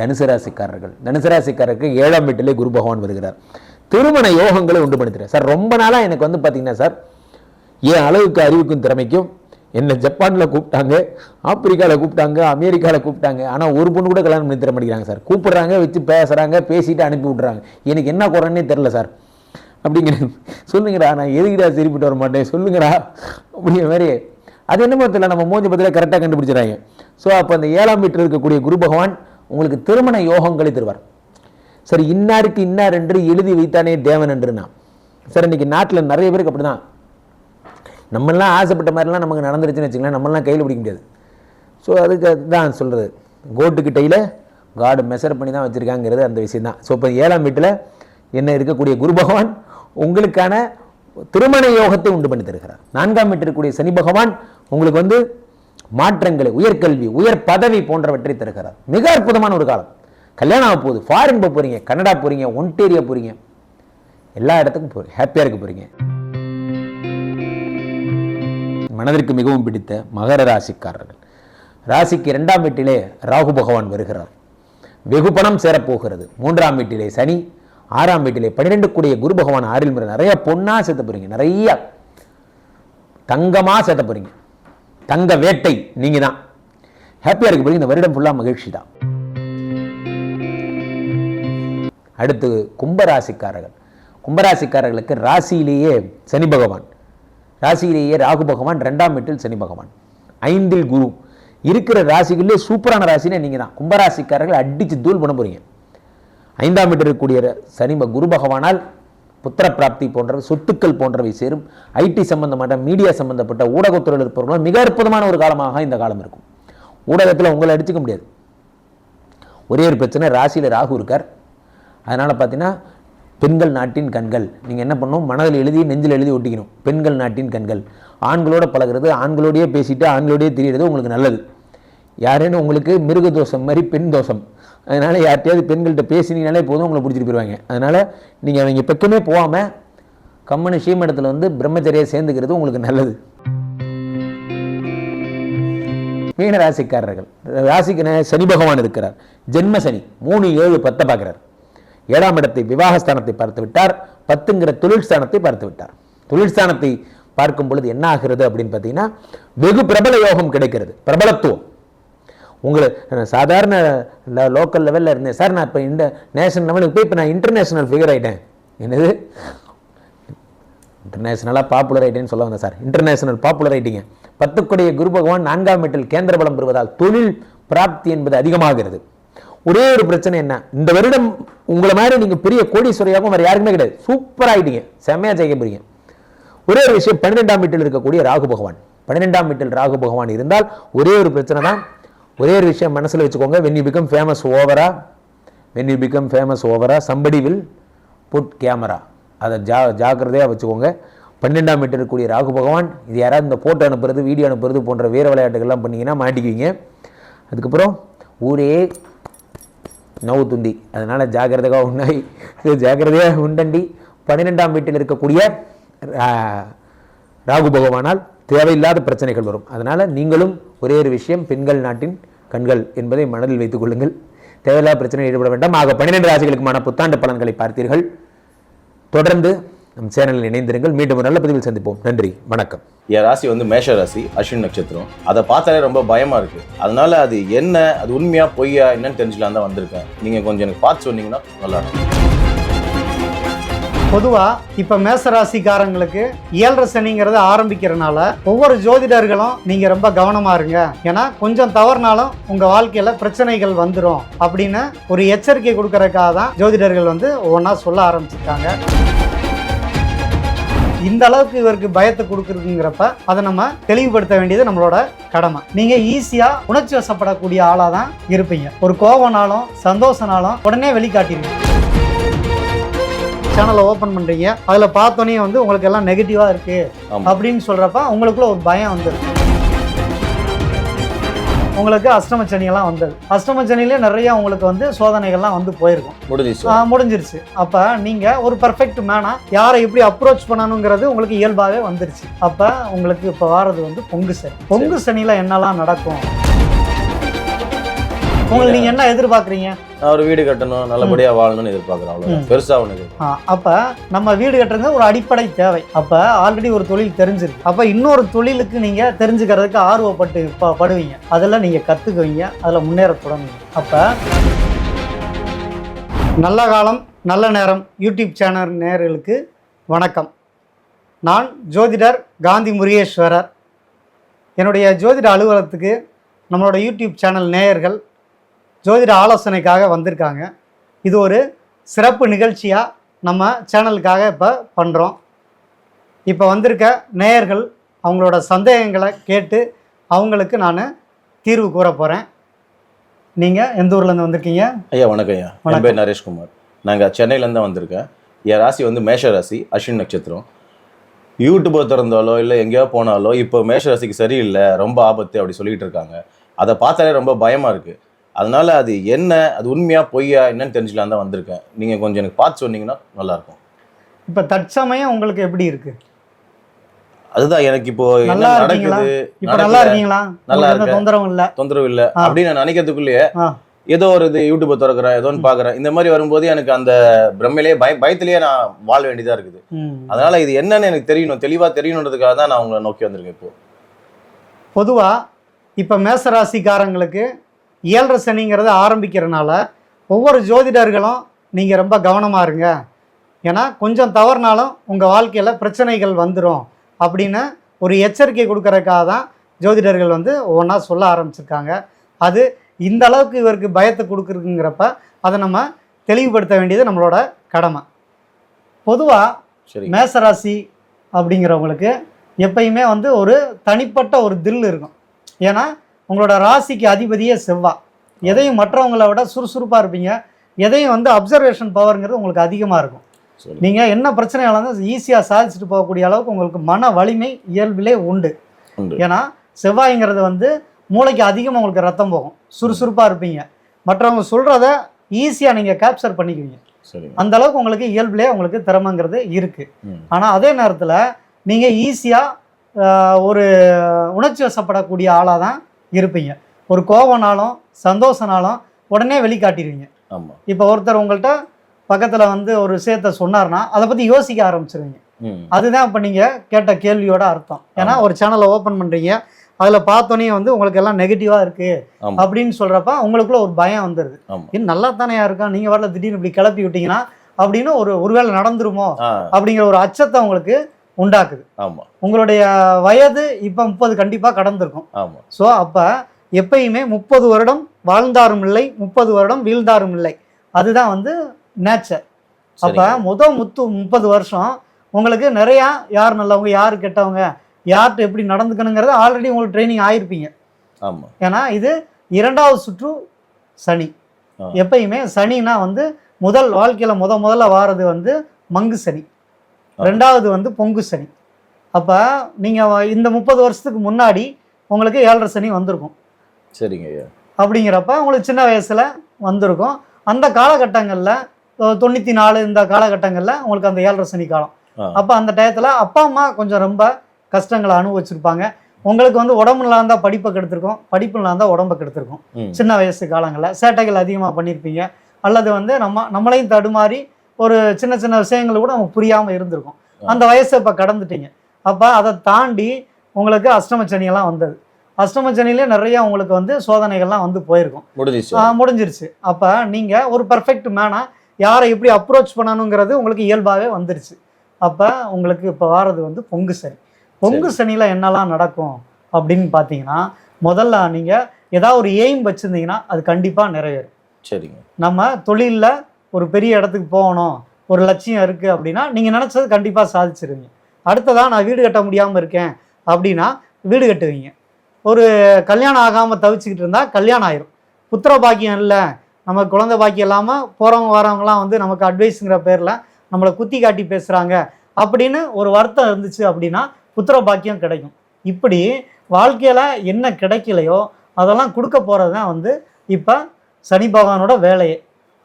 தனுசு ராசிக்காரர்கள். தனுசு ராசிக்காரருக்கு ஏழாம் வீட்டிலே குரு பகவான் வருகிறார். திருமண யோகங்களை உண்டு பண்ணுத்துறேன் சார் ரொம்ப நாளாக எனக்கு வந்து பார்த்தீங்கன்னா சார் என் அளவுக்கு அறிவுக்கும் திறமைக்கும் என்னை ஜப்பானில் கூப்பிட்டாங்க ஆப்பிரிக்காவில் கூப்பிட்டாங்க அமெரிக்காவில் கூப்பிட்டாங்க. ஆனால் ஒரு பொண்ணு கூட கல்யாணம் பண்ணி தர மாட்டேங்கிறாங்க சார். கூப்பிட்றாங்க வச்சு பேசுகிறாங்க பேசிட்டு அனுப்பி விட்றாங்க எனக்கு என்ன குறைன்னே தெரில சார். அப்படிங்கிற சொல்லுங்கடா நான் எதுக்குடா சரிப்பட்டு வர மாட்டேன்? சொல்லுங்கடா. அப்படிங்கிற மாதிரி. அது என்னமோ தெரியல நம்ம மூஞ்சி பத்தில கரெக்டாக கண்டுபிடிச்சிடறாங்க. ஸோ அப்போ அந்த ஏழாம் வீட்டில் இருக்கக்கூடிய குரு பகவான் உங்களுக்கு திருமண யோகங்களை தருவார். சரி இன்னாருக்கு இன்னார் என்று எழுதி வைத்தானே தேவன் என்று நான். சார் இன்னைக்கு நாட்டில் நிறைய பேருக்கு அப்படி தான் நம்மளாம் ஆசைப்பட்ட மாதிரிலாம் நமக்கு நடந்துருச்சுன்னு வச்சுக்கலாம் நம்மளாம் கையில் பிடிக்க முடியாது. ஸோ அதுக்கு தான் சொல்கிறது கோட்டு கிட்டையில் காடு மெஷர் பண்ணி தான் வச்சுருக்காங்கிறது அந்த விஷயம் தான் ஸோ இப்போ ஏழாம் வீட்டில் என்ன இருக்கக்கூடிய குரு பகவான் உங்களுக்கான திருமண யோகத்தை உண்டு பண்ணி தருகிறார். நான்காம் வீட்டில் இருக்கக்கூடிய சனி பகவான் உங்களுக்கு வந்து மாற்றங்களை உயர்கல்வி உயர் பதவி போன்றவற்றை தருகிறார். மிக அற்புதமான ஒரு காலம். கல்யாணம் ஆக போகுது. ஃபாரின் போக போகிறீங்க கனடா போகிறீங்க ஒன்டேரியா போகிறீங்க எல்லா இடத்துக்கும் போகிறீங்க ஹாப்பியாக இருக்க போகிறீங்க மனதிற்கு மிகவும் பிடித்த மகர ராசிக்காரர்கள். ராசிக்கு இரண்டாம் வீட்டிலே ராகு பகவான் வருகிறார். வெகு பணம் சேரப்போகிறது. மூன்றாம் வீட்டிலே சனி ஆறாம் வீட்டிலே பன்னிரெண்டு கூடிய குரு பகவான் ஆறில் முறை நிறைய பொண்ணா சேர்த்த போறீங்க. நிறைய தங்கமா சேர்த்த போகிறீங்க தங்க வேட்டை நீங்கள் தான் ஹாப்பியாக இருக்க போறீங்க. இந்த வருடம் ஃபுல்லாக மகிழ்ச்சி தான் அடுத்து கும்பராசிக்காரர்கள். கும்பராசிக்காரர்களுக்கு ராசியிலேயே சனி பகவான். ராசியிலேயே ராகு பகவான் ரெண்டாம் வீட்டில் சனி பகவான். ஐந்தில் குரு. இருக்கிற ராசிகளிலே சூப்பரான ராசினே நீங்கள் தான் கும்பராசிக்காரர்கள் அடித்து தூள் பண்ண போகிறீங்க ஐந்தாம் வீட்டில் இருக்கக்கூடிய சனி குரு பகவானால் புத்திர பிராப்தி போன்றவை சொத்துக்கள் போன்றவை சேரும். ஐடி சம்பந்தப்பட்ட மீடியா சம்பந்தப்பட்ட ஊடகத்துறையில் இருப்பவர்களும் மிக அற்புதமான ஒரு காலமாக இந்த காலம் இருக்கும். ஊடகத்தில் உங்களை அடிச்சுக்க முடியாது. ஒரே ஒரு பிரச்சனை ராசியில் ராகு இருக்கார். அதனால் பார்த்தீங்கன்னா பெண்கள் நாட்டின் கண்கள். நீங்கள் என்ன பண்ணணும்? மனதில் எழுதி நெஞ்சில் எழுதி ஒட்டிக்கணும். பெண்கள் நாட்டின் கண்கள். ஆண்களோட பழகுறது ஆண்களோடையே பேசிட்டு ஆண்களோடையே தெரியறது உங்களுக்கு நல்லது. யாரேன்னு உங்களுக்கு மிருக தோஷம் மாதிரி பெண் தோஷம். அதனால் யார்கிட்டயாவது பெண்கள்கிட்ட பேசினீங்கனாலே போதும் உங்களை பிடிச்சிட்டு போயிடுவாங்க அதனால் நீங்கள் அவங்க பக்கமே போகாமல் கம்மனு ஸ்ரீமடத்தில் வந்து பிரம்மச்சரியை சேர்ந்துக்கிறது உங்களுக்கு நல்லது. மீன ராசிக்காரர்கள். ராசிக்கு சனி பகவான் இருக்கிறார். ஜென்ம சனி மூணு ஏழு பத்தை பார்க்கிறார். ஏழாம் இடத்தை விவாகஸ்தானத்தை பார்த்து விட்டார். பத்துங்கிற தொழிற்சானத்தை பார்த்து விட்டார். தொழிற்ஸ்தானத்தை பார்க்கும் பொழுது என்ன ஆகிறது அப்படின்னு பார்த்தீங்கன்னா வெகு பிரபல யோகம் கிடைக்கிறது. பிரபலத்துவம். உங்களை நான் சாதாரண லோக்கல் லெவலில் இருந்தேன். சார் நான் இப்போ இந்த நேஷனல் லெவலுக்கு போய் இப்போ நான் இன்டர்நேஷ்னல் ஃபிகர் ஆகிட்டேன் என்னது? இன்டர்நேஷ்னலாக பாப்புலர் ஆயிட்டேன்னு சொல்ல வந்தேன் சார். இன்டர்நேஷனல் பாப்புலர் ஆகிட்டீங்க பத்துக்குடைய குரு பகவான் நான்காம் வீட்டில் கேந்திர பலம் பெறுவதால் தொழில் பிராப்தி என்பது அதிகமாகிறது. ஒரே ஒரு பிரச்சனை என்ன? இந்த வருடம் உங்களை மாதிரி நீங்கள் பெரிய கோடீஸ்வரியாகவும் வேறு யாருக்குமே கிடையாது. சூப்பர் ஆகிட்டீங்க செம்மையாக ஜெயிக்க போறீங்க. ஒரே ஒரு விஷயம் பன்னிரெண்டாம் வீட்டில் இருக்கக்கூடிய ராகு பகவான். பன்னிரெண்டாம் வீட்டில் ராகு பகவான் இருந்தால் ஒரே ஒரு பிரச்சனை தான் ஒரே ஒரு விஷயம் மனசில் வச்சுக்கோங்க. வென் யூ பிகம் ஃபேமஸ் ஓவரா வென் யூ பிகம் ஃபேமஸ் ஓவரா சம்படி வில் புட் கேமரா அதை ஜா ஜாக்கிரதையாக வச்சுக்கோங்க. பன்னெண்டாம் மீட்டர் இருக்கக்கூடிய ராகு பகவான் இது யாராவது இந்த ஃபோட்டோ அனுப்புறது வீடியோ அனுப்புறது போன்ற வீர விளையாட்டுகள்லாம் பண்ணிங்கன்னா மாட்டிக்குவீங்க. அதுக்கப்புறம் ஊரே நவு துண்டி. அதனால் ஜாக்கிரதையாக உண்டாய் இது ஜாக்கிரதையாக உண்டண்டி. பன்னிரெண்டாம் வீட்டில் இருக்கக்கூடிய ராகு பகவானால் தேவையில்லாத பிரச்சனைகள் வரும். அதனால் நீங்களும் ஒரே ஒரு விஷயம் பெண்கள் நாட்டின் கண்கள் என்பதை மனதில் வைத்துக் கொள்ளுங்கள். தேவையில்லா பிரச்சனையில் ஈடுபட வேண்டாம். ஆக பன்னிரெண்டு ராசிகளுக்குமான புத்தாண்டு பலன்களை பார்த்தீர்கள். தொடர்ந்து நம் சேனலில் இணைந்திருங்கள். மீண்டும் ஒரு நல்ல பதிவில் சந்திப்போம். நன்றி. வணக்கம். என் ராசி வந்து மேஷ ராசி அஸ்வின் நட்சத்திரம். அதை பார்த்தாலே ரொம்ப பயமா இருக்கு. அதனால அது என்ன அது உண்மையா பொய்யா என்னன்னு தெரிஞ்சுக்கலாம் தான் வந்திருக்கேன். நீங்க கொஞ்சம் எனக்கு பார்த்து சொன்னீங்கன்னா நல்லா இருக்கும் பொதுவாக இப்போ மேசராசிக்காரங்களுக்கு ஏழரை சனிங்கிறத ஆரம்பிக்கிறனால ஒவ்வொரு ஜோதிடர்களும் நீங்கள் ரொம்ப கவனமா இருங்க. ஏன்னா கொஞ்சம் தவறுனாலும் உங்கள் வாழ்க்கையில் பிரச்சனைகள் வந்துடும் அப்படின்னு ஒரு எச்சரிக்கை கொடுக்கறக்காக தான் ஜோதிடர்கள் வந்து ஒவ்வொன்றா சொல்ல ஆரம்பிச்சிருக்காங்க. இந்த அளவுக்கு இவருக்கு பயத்தை கொடுக்குறதுங்கிறப்ப அதை நம்ம தெளிவுபடுத்த வேண்டியது நம்மளோட கடமை. நீங்க ஈஸியா உணர்ச்சி வசப்படக்கூடிய ஆளா தான் இருப்பீங்க. ஒரு கோவனாலும் சந்தோஷனாலும் உடனே வெளிக்காட்டிடுவீங்க சேனலை ஓப்பன் பண்றீங்க. அதுல பார்த்தோன்னே வந்து உங்களுக்கு எல்லாம் நெகட்டிவா இருக்கு. ஆமா. அப்படின்னு சொல்றப்ப உங்களுக்குள்ள ஒரு பயம் வந்துடும் உங்களுக்கு அஷ்டம சனியெல்லாம் வந்தது. அஷ்டம சனியிலே நிறைய உங்களுக்கு வந்து சோதனைகள்லாம் வந்து போயிருக்கும். முடிஞ்சிச்சு. முடிஞ்சிருச்சு. அப்ப நீங்க ஒரு பர்ஃபெக்ட் மேனா யாரை எப்படி அப்ரோச் பண்ணணுங்கிறது உங்களுக்கு இயல்பாவே வந்துருச்சு. அப்ப உங்களுக்கு இப்ப வாரது வந்து பொங்கு சனி. பொங்கு சனியில என்னெல்லாம் நடக்கும்? உங்களுக்கு நீங்க என்ன எதிர்பார்க்குறீங்க? நான் ஒரு வீடு கட்டணும் நல்லபடியா வாழணும்னு எதிர்பார்க்குறேன் அவ்வளவுதான். ம். பெருசா ஒன்று. அப்ப நம்ம வீடு கட்டுறது ஒரு அடிப்படை தேவை. அப்ப ஆல்ரெடி ஒரு தொழில் தெரிஞ்சிருக்கு. அப்ப இன்னொரு தொழிலுக்கு நீங்க தெரிஞ்சுக்கிறதுக்கு ஆர்வப்பட்டு படுவீங்க. அதெல்லாம் நீங்க கத்துக்குவீங்க. அதுல முன்னேற தொடங்குவீங்க. அப்ப நல்ல காலம் நல்ல நேரம். யூடியூப் சேனல் நேயர்களுக்கு வணக்கம். நான் ஜோதிடர் காந்தி முருகேஸ்வரர். என்னுடைய ஜோதிட அலுவலகத்துக்கு நம்மளோட யூடியூப் சேனல் நேயர்கள் ஜோதிட ஆலோசனைக்காக வந்திருக்காங்க. இது ஒரு சிறப்பு நிகழ்ச்சியாக நம்ம சேனலுக்காக இப்போ பண்ணுறோம் இப்போ வந்திருக்க நேயர்கள் அவங்களோட சந்தேகங்களை கேட்டு அவங்களுக்கு நான் தீர்வு கூற போகிறேன் நீங்கள் எந்த ஊர்லேருந்து வந்திருக்கீங்க? ஐயா வணக்கம் ஐயா. என் வணக்கம். பேர் நரேஷ்குமார். நாங்க சென்னையில இருந்து தான் வந்திருக்கேன். என் ராசி வந்து மேஷ ராசி அஸ்வின் நட்சத்திரம். யூடியூப்பை திறந்தாலோ இல்லை எங்கேயோ போனாலோ இப்போ மேஷ ராசிக்கு சரியில்லை ரொம்ப ஆபத்து அப்படி சொல்லிட்டு இருக்காங்க. அதை பார்த்தாலே ரொம்ப பயமா இருக்கு. அதனால அது என்ன அது உண்மையா பொய்யா என்னன்னு தெரிஞ்சுக்கலாம் தான் வந்திருக்கேன் நீங்க கொஞ்சம் எனக்கு பார்த்து சொன்னீங்கன்னா நல்லா இருக்கும் இப்போ தற்சமயம் உங்களுக்கு எப்படி இருக்கு அதுதான் எனக்கு இப்போ என்ன? நடக்குது நல்லா இருக்கீங்களா நல்லா இருக்கேன். தொந்தரவும் இல்லை தொந்தரவு இல்ல. அப்படின்னு நான் நினைக்கிறதுக்குள்ளேயே. ஏதோ ஒரு இது யூடியூப்பை திறக்கிறேன் ஏதோ ஒன்று பார்க்குறேன் இந்த மாதிரி வரும்போது எனக்கு அந்த பிரம்மையிலேயே பய பயத்திலேயே நான் வாழ வேண்டியதா இருக்குது. அதனால இது என்னன்னு எனக்கு தெரியணும் தெளிவா தெரியணுன்றதுக்காக தான் நான் உங்களை நோக்கி வந்திருக்கேன் இப்போ பொதுவாக இப்போ மேசராசிக்காரங்களுக்கு ஏழரை சனிங்கிறது ஆரம்பிக்கிறனால ஒவ்வொரு ஜோதிடர்களும் நீங்கள் ரொம்ப கவனமாக இருங்க. ஏன்னா கொஞ்சம் தவறுனாலும் உங்கள் வாழ்க்கையில் பிரச்சனைகள் வந்துடும் அப்படின்னு ஒரு எச்சரிக்கை கொடுக்கறதுக்காக தான் ஜோதிடர்கள் வந்து ஒவ்வொன்றா சொல்ல ஆரம்பிச்சிருக்காங்க. அது இந்த அளவுக்கு இவருக்கு பயத்தை கொடுக்குறதுங்கிறப்ப அதை நம்ம தெளிவுபடுத்த வேண்டியது நம்மளோட கடமை. பொதுவாக சரி. மேசராசி அப்படிங்கிறவங்களுக்கு எப்பயுமே வந்து ஒரு தனிப்பட்ட ஒரு தில் இருக்கும். ஏன்னா உங்களோட ராசிக்கு அதிபதியே செவ்வாய் எதையும் மற்றவங்கள விட சுறுசுறுப்பாக இருப்பீங்க. எதையும் வந்து அப்சர்வேஷன் பவர்ங்கிறது உங்களுக்கு அதிகமாக இருக்கும். நீங்கள் என்ன பிரச்சனையால இருந்தாலும் ஈஸியாக சாதிச்சுட்டு போகக்கூடிய அளவுக்கு உங்களுக்கு மன வலிமை இயல்பிலே உண்டு. ஏன்னா செவ்வாய்ங்கிறது வந்து மூளைக்கு அதிகமாக உங்களுக்கு ரத்தம் போகும். சுறுசுறுப்பாக இருப்பீங்க. மற்றவங்க சொல்கிறத ஈஸியாக நீங்கள் கேப்சர் பண்ணிக்குவீங்க. அந்த அளவுக்கு உங்களுக்கு இயல்பிலே உங்களுக்கு திறமைங்கிறது இருக்குது. ஆனால் அதே நேரத்தில் நீங்கள் ஈஸியாக ஒரு உணர்ச்சி வசப்படக்கூடிய ஆளாக தான் இருப்பீங்க. ஒரு கோவனாலும் சந்தோஷனாலும் உடனே வெளிக்காட்டிடுவீங்க. ஆமா. இப்போ ஒருத்தர் உங்கள்கிட்ட பக்கத்தில் வந்து ஒரு விஷயத்த சொன்னார்னா அதை பற்றி யோசிக்க ஆரம்பிச்சிருவீங்க. அதுதான் இப்போ நீங்கள் கேட்ட கேள்வியோட அர்த்தம். ஏன்னா ஒரு சேனலை ஓப்பன் பண்ணுறீங்க அதில் பார்த்தோன்னே வந்து உங்களுக்கு எல்லாம் நெகட்டிவாக இருக்குது அப்படின்னு சொல்கிறப்ப உங்களுக்குள்ள ஒரு பயம் வந்துடுது இது நல்லா தானே இருக்கான் நீங்கள் வரல திடீர்னு இப்படி கிளப்பி விட்டீங்கன்னா அப்படின்னு ஒரு ஒருவேளை நடந்துருமோ? அப்படிங்கிற ஒரு அச்சத்தை உங்களுக்கு உண்டாக்குது. ஆமா. உங்களுடைய வயது இப்போ முப்பது கண்டிப்பாக கடந்திருக்கும். ஆமா. ஸோ அப்போ எப்பயுமே முப்பது வருடம் வாழ்ந்தாரும் இல்லை முப்பது வருடம் வீழ்ந்தாரும் இல்லை. அதுதான் வந்து நேச்சர் அப்போ. முத முத்து முப்பது வருஷம் உங்களுக்கு நிறையா யார் நல்லவங்க யார் கெட்டவங்க யார்கிட்ட எப்படி நடந்துக்கணுங்கிறது ஆல்ரெடி உங்களுக்கு ட்ரைனிங் ஆயிருப்பீங்க. ஆமா. ஏன்னா இது இரண்டாவது சுற்று சனி. எப்பயுமே சனினா வந்து முதல் வாழ்க்கையில் முத முதல்ல வாரது வந்து மங்கு சனி. ரெண்டாவது வந்து பொங்கு சனி. அப்போ நீங்கள் இந்த முப்பது வருஷத்துக்கு முன்னாடி உங்களுக்கு ஏழரை சனி வந்திருக்கும். சரிங்க ஐயா. அப்படிங்கிறப்ப உங்களுக்கு சின்ன வயசில் வந்திருக்கும். அந்த காலகட்டங்களில் தொண்ணூற்றி நாலு இந்த காலகட்டங்களில் உங்களுக்கு அந்த ஏழரை சனி காலம். அப்போ அந்த டயத்தில் அப்பா அம்மா கொஞ்சம் ரொம்ப கஷ்டங்களை அனுபவிச்சிருப்பாங்க. உங்களுக்கு வந்து உடம்பு நல்லா இருந்தால் படிப்பை கெடுத்திருக்கும். படிப்பு நல்லா இருந்தால் உடம்பை கெடுத்திருக்கும். சின்ன வயசு காலங்களில் சேட்டைகள் அதிகமாக பண்ணியிருப்பீங்க அல்லது வந்து நம்ம நம்மளையும் தடுமாறி ஒரு சின்ன சின்ன விஷயங்கள் கூட நமக்கு புரியாமல் இருந்திருக்கும். அந்த வயசை இப்போ கடந்துட்டீங்க. அப்போ அதை தாண்டி உங்களுக்கு அஷ்டம சனியெல்லாம் வந்தது. அஷ்டம சனியிலே நிறைய உங்களுக்கு வந்து சோதனைகள்லாம் வந்து போயிருக்கும். முடிஞ்சிச்சு. ஆ, முடிஞ்சிருச்சு. அப்போ நீங்கள் ஒரு பர்ஃபெக்ட் மேனாக யாரை எப்படி அப்ரோச் பண்ணணுங்கிறது உங்களுக்கு இயல்பாகவே வந்துருச்சு. அப்போ உங்களுக்கு இப்போ வாரது வந்து பொங்கு சனி. பொங்கு சனியில் என்னெல்லாம் நடக்கும் அப்படின்னு பார்த்தீங்கன்னா முதல்ல நீங்கள் ஏதாவது ஒரு எய்ம் வச்சுருந்தீங்கன்னா அது கண்டிப்பாக நிறைவேறும். சரிங்க. நம்ம தொழிலில் ஒரு பெரிய இடத்துக்கு போகணும் ஒரு லட்சியம் இருக்குது அப்படின்னா நீங்கள் நினச்சது கண்டிப்பாக சாதிச்சிருவீங்க. அடுத்ததாக நான் வீடு கட்ட முடியாமல் இருக்கேன் அப்படின்னா வீடு கட்டுவீங்க. ஒரு கல்யாணம் ஆகாமல் தவிச்சுக்கிட்டு இருந்தால் கல்யாணம் ஆயிரும். புத்திர பாக்கியம் இல்லை நம்ம குழந்தை பாக்கியம் இல்லாமல் போகிறவங்க வரவங்களாம் வந்து நமக்கு அட்வைஸுங்கிற பேரில் நம்மளை குத்தி காட்டி பேசுகிறாங்க அப்படின்னு ஒரு வருத்தம் இருந்துச்சு அப்படின்னா புத்திர பாக்கியம் கிடைக்கும். இப்படி வாழ்க்கையில் என்ன கிடைக்கலையோ அதெல்லாம் கொடுக்க போகிறது தான் வந்து இப்போ சனி பகவானோட வேலையே.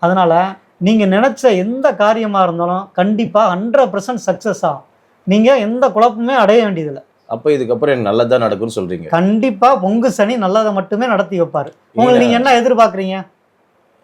அதனால் நீங்கள் நினச்ச எந்த காரியமாக இருந்தாலும் கண்டிப்பாக ஹண்ட்ரட் பர்சன்ட் சக்ஸஸ் ஆகும். நீங்கள் எந்த குழப்பமே அடைய வேண்டியதில்லை. அப்போ இதுக்கப்புறம் எனக்கு நல்லதா நடக்கும்னு சொல்றீங்க. கண்டிப்பா பொங்கு சனி நல்லதை மட்டுமே நடத்தி வைப்பாரு. உங்களுக்கு நீங்க என்ன எதிர்பார்க்குறீங்க?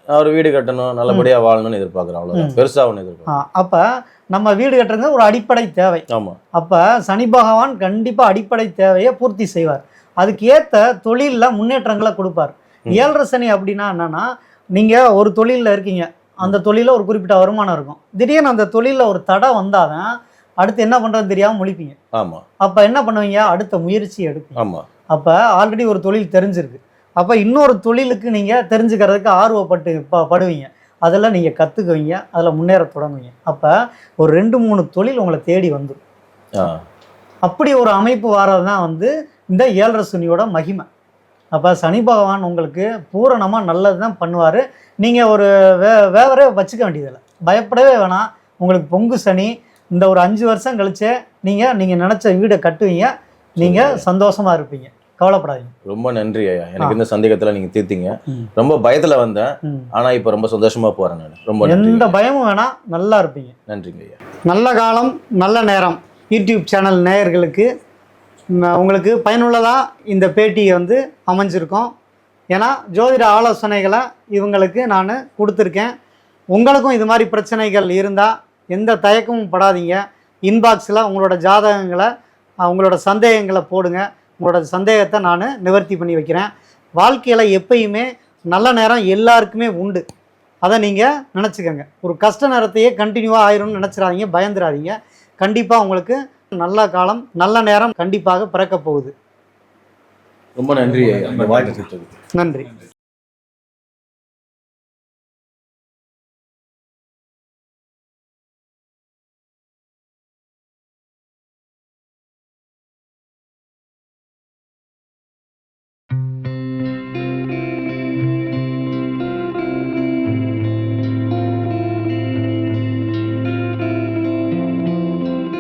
அவர் வீடு கட்டணும் நல்லபடியா வாழணும்னு எதிர்பார்க்குறேன் அவ்வளவுதான். ம். பெருசா ஒன்று எதிர்பார்க்குறேன் அப்ப நம்ம வீடு கட்டுறது ஒரு அடிப்படை தேவை. ஆமா. அப்ப சனி பகவான் கண்டிப்பா அடிப்படை தேவையை பூர்த்தி செய்வார். அதுக்கு ஏத்த தொழில்ல முன்னேற்றங்களை கொடுப்பார். ஏழரை சனி அப்படின்னா என்னன்னா நீங்க ஒரு தொழில்ல இருக்கீங்க. அந்த தொழில ஒரு குறிப்பிட்ட வருமானம் இருக்கும். திடீர்னு அந்த தொழில்ல ஒரு தடை வந்தாதான் அடுத்து என்ன பண்றதுன்னு தெரியாம முழிப்பீங்க. ஆமா. அப்ப என்ன பண்ணுவீங்க? அடுத்த முயற்சி எடுப்பீங்க. ஆமா. அப்ப ஆல்ரெடி ஒரு தொழில் தெரிஞ்சிருக்கு. அப்ப இன்னொரு தொழிலுக்கு நீங்க தெரிஞ்சுக்கிறதுக்கு ஆர்வப்பட்டு ப- படுவீங்க. அதெல்லாம் நீங்க கத்துக்குவீங்க. அதுல முன்னேற தொடங்குவீங்க. அப்ப ஒரு ரெண்டு மூணு தொழில் உங்களை தேடி வந்துடும் அப்படி ஒரு அமைப்பு வர்றது தான் வந்து இந்த ஏழரை சனியோட மகிமை. அப்போ சனி பகவான் உங்களுக்கு பூரணமாக நல்லது தான் பண்ணுவார். நீங்கள் ஒரு வே வேவரே வச்சுக்க வேண்டியதில்லை. பயப்படவே வேணாம். உங்களுக்கு பொங்கு சனி இந்த ஒரு அஞ்சு வருஷம் கழிச்சு நீங்கள் நீங்கள் நினச்ச வீடை கட்டுவீங்க. நீங்கள் சந்தோஷமாக இருப்பீங்க. கவலைப்படாதீங்க. ரொம்ப நன்றி ஐயா. எனக்கு இந்த சந்தேகத்துல நீங்க தீர்த்தீங்க. ரொம்ப பயத்துல வந்தேன். ம். ஆனா இப்போ ரொம்ப சந்தோஷமா போறேன் நான். ரொம்ப எந்த பயமும் வேணாம். நல்லா இருப்பீங்க. நன்றிங்க ஐயா. நல்ல காலம் நல்ல நேரம். யூடியூப் சேனல் நேயர்களுக்கு உங்களுக்கு பயனுள்ளதாக இந்த பேட்டியை வந்து அமைஞ்சிருக்கோம். ஏன்னா ஜோதிட ஆலோசனைகளை இவங்களுக்கு நான் கொடுத்துருக்கேன். உங்களுக்கும் இது மாதிரி பிரச்சனைகள் இருந்தால் எந்த தயக்கமும் படாதீங்க. இன்பாக்ஸில் உங்களோட ஜாதகங்களை உங்களோட சந்தேகங்களை போடுங்க. உங்களோட சந்தேகத்தை நான் நிவர்த்தி பண்ணி வைக்கிறேன். வாழ்க்கையில் எப்பயுமே நல்ல நேரம் எல்லாருக்குமே உண்டு. அதை நீங்கள் நினச்சிக்கோங்க. ஒரு கஷ்ட நேரத்தையே கண்டினியூவாக ஆயிரும்னு நினச்சிடாதீங்க. பயந்துடாதீங்க. கண்டிப்பாக உங்களுக்கு நல்ல காலம் நல்ல நேரம் கண்டிப்பாக பிறக்க போகுது. ரொம்ப நன்றி இந்த வாய்ப்பு கொடுத்ததுக்கு நன்றி.